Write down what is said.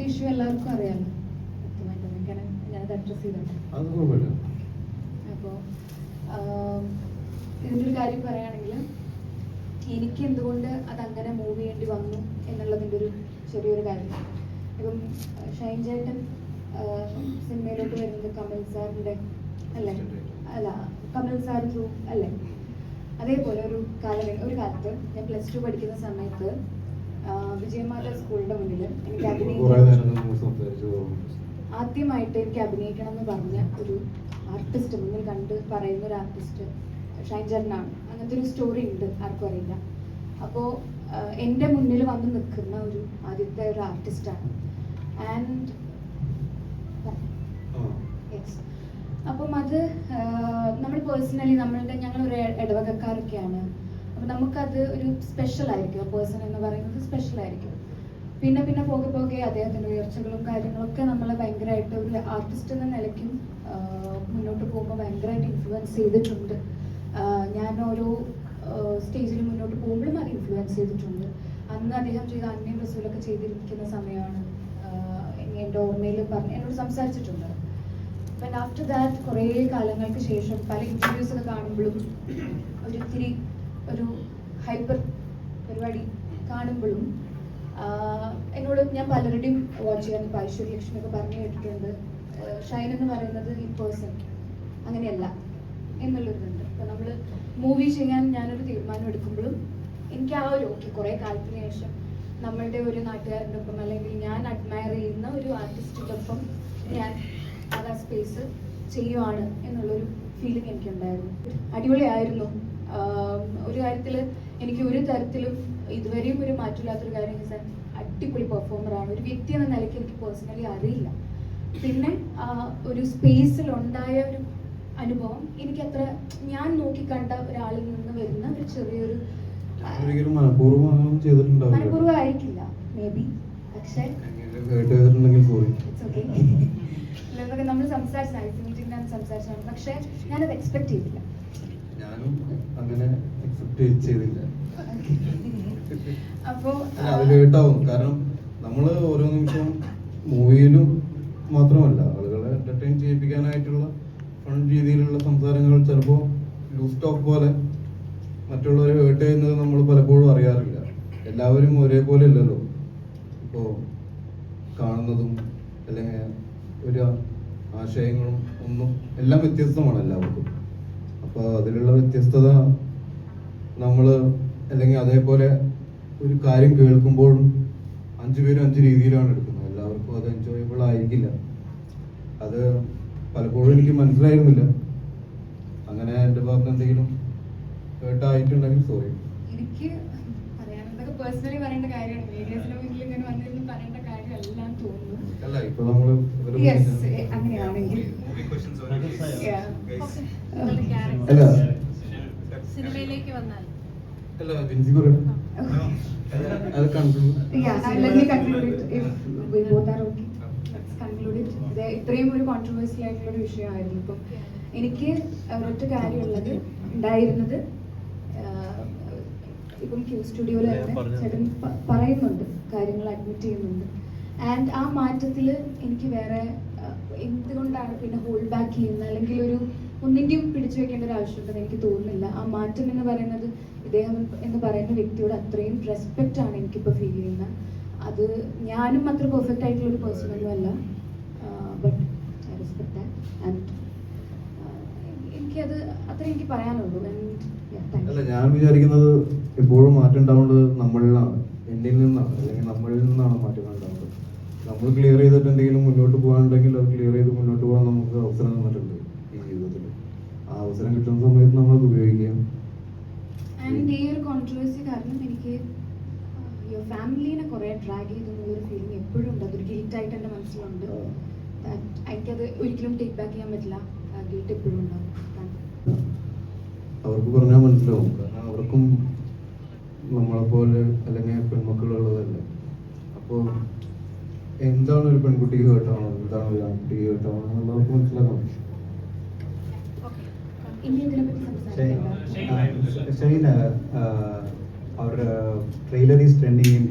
ഇപ്പോഴത്തെ ഇഷ്യൂ എല്ലാവർക്കും അറിയാമല്ലോ അപ്പോ ഇതിന്റെ ഞാനത് അപ്പോൾ ഇതിന്റെ ഒരു കാര്യം പറയുകയാണെങ്കിൽ എനിക്ക് എന്തുകൊണ്ട് അതങ്ങനെ മൂവ് ചെയ്യേണ്ടി വന്നു എന്നുള്ളതിന്റെ ഒരു ചെറിയൊരു കാര്യം. ഇപ്പം ഷൈൻ ചേട്ടൻ സിനിമയിലോട്ട് വരുന്നത് കമൽ സാറിന്റെ അല്ലേ? അല്ല കമൽ സാർ ത്രൂ അല്ലേ? അതേപോലെ ഒരു കാലം ഒരു കാലത്ത് ഞാൻ പ്ലസ് ടു പഠിക്കുന്ന സമയത്ത് വിജയമാല സ്കൂളിന്റെ മുന്നിൽ എനിക്ക് ആദ്യമായിട്ട് എനിക്ക് അഭിനയിക്കണം എന്ന് പറഞ്ഞ ഒരു ആർട്ടിസ്റ്റ് മുന്നിൽ കണ്ട് പറയുന്ന ഒരു ആർട്ടിസ്റ്റ് ഷൈൻ ചേട്ടനാണ്. അങ്ങനത്തെ ഒരു സ്റ്റോറി ഉണ്ട് ആർക്കും അറിയില്ല. അപ്പോൾ എന്റെ മുന്നിൽ വന്ന് നിൽക്കുന്ന ഒരു ആദ്യത്തെ ഒരു ആർട്ടിസ്റ്റാണ് ആൻഡ് അപ്പം അത് നമ്മൾ പേഴ്സണലി നമ്മളുടെ ഞങ്ങളൊരു ഇടവകക്കാരൊക്കെയാണ്. അപ്പം നമുക്കത് ഒരു സ്പെഷ്യൽ ആയിരിക്കും. പേഴ്സൺ എന്ന് പറയുന്നത് സ്പെഷ്യൽ ആയിരിക്കും. പിന്നെ പിന്നെ പോകെ പോകെ അദ്ദേഹത്തിന്റെ ഉയർച്ചകളും കാര്യങ്ങളൊക്കെ നമ്മളെ ഭയങ്കരമായിട്ട് ഒരു ആർട്ടിസ്റ്റ് എന്ന നിലയ്ക്കും മുന്നോട്ട് പോകുമ്പോൾ ഭയങ്കരമായിട്ട് ഇൻഫ്ലുവൻസ് ചെയ്തിട്ടുണ്ട്. ഞാൻ ഓരോ സ്റ്റേജിൽ മുന്നോട്ട് പോകുമ്പോഴും അത് ഇൻഫ്ലുവൻസ് ചെയ്തിട്ടുണ്ട്. അന്ന് അദ്ദേഹം ചെയ്ത അന്യം റസൂലൊക്കെ ചെയ്തിരിക്കുന്ന സമയമാണ് എന്റെ ഓർമ്മയിൽ പറഞ്ഞ് എന്നോട് സംസാരിച്ചിട്ടുണ്ട്. ആഫ്റ്റർ ദാറ്റ് കുറേ കാലങ്ങൾക്ക് ശേഷം പല ഇന്റർവ്യൂസ് ഒക്കെ കാണുമ്പോഴും ഒരു ഇത്തിരി ഒരു ഹൈപ്പർ പരിപാടി കാണുമ്പോഴും എന്നോട് ഞാൻ പലരുടെയും വാച്ച് ചെയ്യാൻ ഇപ്പോൾ ഐശ്വര്യ ലക്ഷ്മി ഒക്കെ പറഞ്ഞു കേട്ടിട്ടുണ്ട്. ഷൈൻ എന്ന് പറയുന്നത് ഈ പേഴ്സൺ അങ്ങനെയല്ല എന്നുള്ളൊരിതുണ്ട്. അപ്പോൾ നമ്മൾ മൂവി ചെയ്യാൻ ഞാനൊരു തീരുമാനം എടുക്കുമ്പോഴും എനിക്ക് ആ ഒരു ഓക്കെ കുറേ കാലത്തിന് ശേഷം നമ്മളുടെ ഒരു നാട്ടുകാരന്റെ ഒപ്പം അല്ലെങ്കിൽ ഞാൻ അഡ്മയർ ചെയ്യുന്ന ഒരു ആർട്ടിസ്റ്റിന്റെ ഒപ്പം ഞാൻ അത് ആ സ്പേസ് ചെയ്യുവാണ് എന്നുള്ളൊരു ഫീലിംഗ് എനിക്കുണ്ടായിരുന്നു. അടിപൊളിയായിരുന്നു. ഒരു കാര്യത്തിൽ എനിക്ക് ഒരു തരത്തിലും ഇതുവരെയും ഒരു മാറ്റമില്ലാത്തൊരു കാര്യം വെച്ചാൽ അടിപൊളി പെർഫോമറാണ് ഒരു വ്യക്തി എന്ന നിലയ്ക്ക് എനിക്ക് പേഴ്സണലി അറിയില്ല. പിന്നെ ഒരു സ്പേസിൽ ഉണ്ടായ ഒരു അനുഭവം എനിക്ക് അത്ര ഞാൻ നോക്കിക്കണ്ട ഒരാളിൽ നിന്ന് വരുന്ന ഒരു ചെറിയൊരു മനഃപൂർവമായിരിക്കില്ല മേ ബി പക്ഷേ സോറി ഇറ്റ്സ് ഓക്കെ ഇതൊക്കെ നമ്മൾ സംസാരിച്ചാണ്. സംസാരിച്ചാണ് മീറ്റിംഗിലാണ് സംസാരിച്ചതാണ് പക്ഷേ ഞാനത് എക്സ്പെക്ട് ചെയ്തില്ല. ഞാനും അങ്ങനെ എക്സെപ്റ്റ് ചെയ്തില്ല. അപ്പോ അല്ല, അത് കേട്ടാവും. കാരണം നമ്മൾ ഓരോ നിമിഷവും മൂവിയിലും മാത്രമല്ല ആളുകളെ എന്റർടൈൻ ചെയ്യിപ്പിക്കാനായിട്ടുള്ള ഫൺ രീതിയിലുള്ള സംസാരങ്ങൾ ചിലപ്പോൾ ലൂസ് ടോക്ക് പോലെ മറ്റുള്ളവരെ ഹേർട്ട് ചെയ്യുന്നത് നമ്മൾ പലപ്പോഴും അറിയാറില്ല. എല്ലാവരും ഒരേപോലെ ഇല്ലല്ലോ ഇപ്പോ കാണുന്നതും അല്ലെങ്കിൽ ഒരു ആശയങ്ങളും ഒന്നും എല്ലാം വ്യത്യസ്തമാണ് എല്ലാവർക്കും. അപ്പോൾ അതിലുള്ള വ്യത്യസ്തത നമ്മൾ അല്ലെങ്കിൽ അതേപോലെ ഒരു കാര്യം കേൾക്കുമ്പോഴും അഞ്ചു പേരും അഞ്ച് രീതിയിലാണ് എടുക്കുന്നത്. എല്ലാവർക്കും അത് എൻജോയബിൾ ആയിരിക്കില്ല. അത് പലപ്പോഴും എനിക്ക് മനസ്സിലായിരുന്നില്ല. അങ്ങനെ എന്റെ ഭാഗത്ത് എന്തെങ്കിലും കേട്ടായിട്ടുണ്ടെങ്കിൽ സോറി എനിക്ക് പേഴ്സണലി പറയേണ്ട കാര്യമാണ്. മുന്നിൽ ഇങ്ങനെ വന്നിരുന്ന് പറയേണ്ട കാര്യമല്ല എന്ന് തോന്നുന്നു അല്ല ഇപ്പൊ നമ്മൾ അങ്ങനെയാണെങ്കിൽ. അല്ല സിനിമയിലേക്ക് വന്നാൽ. അല്ല അത് കൺക്ലൂഡ്. ഇത്രയും ഒരു കോൺട്രവേഴ്സ്യൽ ആയിട്ടുള്ള ഒരു വിഷയമായിരുന്നു. ഇപ്പം എനിക്ക് ഒരൊറ്റ കാര്യമുള്ളത് ഉണ്ടായിരുന്നത് ഇപ്പം ക്യൂ സ്റ്റുഡിയോയിൽ തന്നെ ചേട്ടൻ പറയുന്നുണ്ട് കാര്യങ്ങൾ അഡ്മിറ്റ് ചെയ്യുന്നുണ്ട്. ആൻഡ് ആ മാറ്റത്തിൽ എനിക്ക് വേറെ എന്തുകൊണ്ടാണ് പിന്നെ ഹോൾഡ് ബാക്ക് ചെയ്യുന്നത്? അല്ലെങ്കിൽ ഒരു ഒന്നിന്റെയും പിടിച്ചു വെക്കേണ്ട ഒരു ആവശ്യമുണ്ടെന്ന് എനിക്ക് തോന്നുന്നില്ല. ആ മാറ്റം എന്ന് പറയുന്നത് ഇദ്ദേഹം എന്ന് പറയുന്ന വ്യക്തിയോട് അത്രയും റെസ്പെക്റ്റ് ആണ് എനിക്കിപ്പോൾ ഫീൽ ചെയ്യുന്നത്. അത് ഞാനും അത്ര പെർഫെക്റ്റ് ആയിട്ടുള്ള ഒരു പേഴ്സൺ ഒന്നും അല്ല. But I respect that and എനിക്കത് അത്ര എനിക്ക് പറയാനുള്ളൂ. അല്ല ഞാൻ വിചാരിക്കുന്നത് എപ്പോഴും മാറ്റം ഉണ്ടാവേണ്ടത് നമ്മളിലാണ്. എന്നിൽ നിന്നാണ്. അല്ലെങ്കിൽ ഉണ്ടാവേണ്ടത് നമ്മൾ ക്ലിയർ ചെയ്തിട്ട് എന്തെങ്കിലും മുന്നോട്ട് പോകാനുണ്ടെങ്കിൽ അത് ക്ലിയർ ചെയ്ത് മുന്നോട്ട് പോകാൻ നമുക്ക് അവസരം തന്നിട്ടുണ്ട് ഈ ജീവിതത്തിൽ. ആ അവസരം കിട്ടുന്ന സമയത്ത് നമ്മൾ അത് ഉപയോഗിക്കുക ആൻഡ് ഈ ഒരു കോൺട്രവേഴ്സി കാരണം എനിക്ക് യുവർ ഫാമിലീനെ കുറേ ഡ്രാഗ് ചെയ്തു ഒരു ഫീലിംഗ് എപ്പോഴും ഉണ്ട്. അതൊരു ഗിൽറ്റ് എന്റെ മനസ്സിലുണ്ട്. That എനിക്കത് ഒരിക്കലും ടേക്ക് ബാക്ക് ചെയ്യാൻ പറ്റില്ല. ഗിൽറ്റ് എപ്പോഴും ഉണ്ടാവും. അവർക്ക് പറഞ്ഞാൽ മനസ്സിലാവും. കാരണം അവർക്കും നമ്മളെ പോലെ അല്ലെങ്കിൽ പെൺമക്കളുള്ളതല്ലേ. അപ്പോൾ എന്താണ് ഒരു പെൺകുട്ടിക്ക് കേട്ടാണോ എന്താണ് ഒരു ആൺകുട്ടിക്ക് കേട്ടാണോ എന്നുള്ളവർക്ക് അവർക്ക് മനസ്സിലാക്കണം അവർ ട്രെയിലർ ഈസ് Shane,